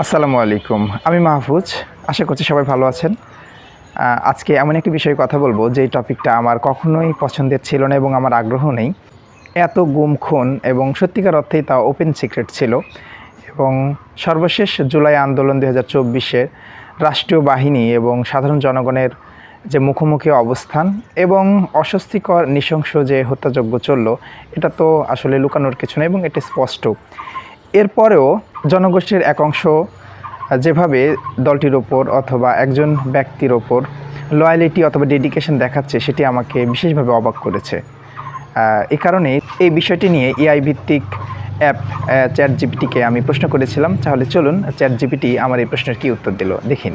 আসসালামু আলাইকুম। আমি মাহফুজ, আশা করছি সবাই ভালো আছেন। আজকে এমন একটি বিষয়ে কথা বলব, যেই টপিকটা আমার কখনোই পছন্দের ছিল না এবং আমার আগ্রহ নেই। এত গুম খুন এবং সত্যিকার অর্থেই তা ওপেন সিক্রেট ছিল এবং সর্বশেষ জুলাই আন্দোলন দু হাজার চব্বিশে রাষ্ট্রীয় বাহিনী এবং সাধারণ জনগণের যে মুখোমুখি অবস্থান এবং অস্বস্তিকর, নৃশংস যে হত্যাযজ্ঞ চলল, এটা তো আসলে লুকানোর কিছু নেই এবং এটা স্পষ্ট। এরপরেও জনগোষ্ঠীর এক অংশ যেভাবে দলটির ওপর অথবা একজন ব্যক্তির ওপর লয়ালিটি অথবা ডেডিকেশন দেখাচ্ছে, সেটি আমাকে বিশেষভাবে অবাক করেছে। এ কারণে এই বিষয়টি নিয়ে এআই ভিত্তিক অ্যাপ চ্যাট জিপিটিকে আমি প্রশ্ন করেছিলাম, তাহলে চলুন চ্যাট জিপিটি আমার এই প্রশ্নের কী উত্তর দিল, দেখে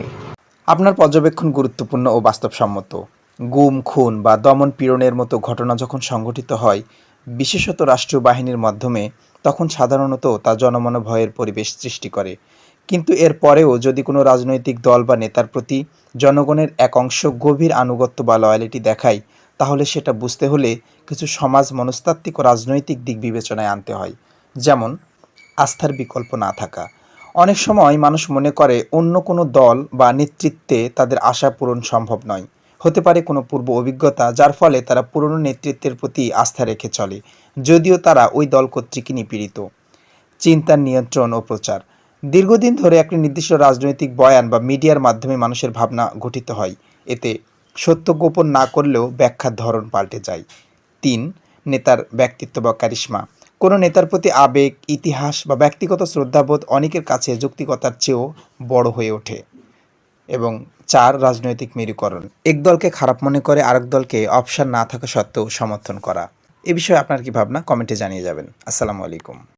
আপনার পর্যবেক্ষণ গুরুত্বপূর্ণ ও বাস্তবসম্মত। গুম, খুন বা দমন পীড়নের মতো ঘটনা যখন সংঘটিত হয় বিশেষত রাষ্ট্রীয় বাহিনীর মাধ্যমে, তখন সাধারণত তা জনমনে ভয়ের পরিবেশ সৃষ্টি করে। কিন্তু এর পরেও যদি কোনো রাজনৈতিক দল বা নেতার প্রতি জনগণের এক অংশ গভীর আনুগত্য বা লয়ালিটি দেখায়, তাহলে সেটা বুঝতে হলে কিছু সমাজ মনস্তাত্ত্বিক ও রাজনৈতিক দিক বিবেচনায় আনতে হয়। যেমন, আস্থার বিকল্প না থাকা। অনেক সময় মানুষ মনে করে অন্য কোনো দল বা নেতৃত্বে তাদের আশা পূরণ সম্ভব নয়। হতে পারে কোনো পূর্ব অভিজ্ঞতা, যার ফলে তারা পুরনো নেতৃত্বের প্রতি আস্থা রেখে চলে। যদিও তারা ওই দল কর্তৃকই নিপীড়িত। চিন্তার নিয়ন্ত্রণ ও প্রচার। দীর্ঘদিন ধরে একটি নির্দিষ্ট রাজনৈতিক বয়ান বা মিডিয়ার মাধ্যমে মানুষের ভাবনা গঠিত হয়। এতে সত্য গোপন না করলেও ব্যাখ্যার ধরন পাল্টে যায়। তিন, নেতার ব্যক্তিত্ব বা কারিশ্মা। কোনো নেতার প্রতি আবেগ, ইতিহাস বা ব্যক্তিগত শ্রদ্ধাবোধ অনেকের কাছে যৌক্তিকতার চেয়েও বড় হয়ে ওঠে। এবং চার রাজনৈতিক মেরুকরণ। এক দলকে খারাপ মনে করে, আরেক দলকে অপশন না থাকা সত্ত্বেও সমর্থন করা। এ বিষয়ে আপনার কি ভাবনা? কমেন্টে জানিয়ে যাবেন। আসসালামু আলাইকুম।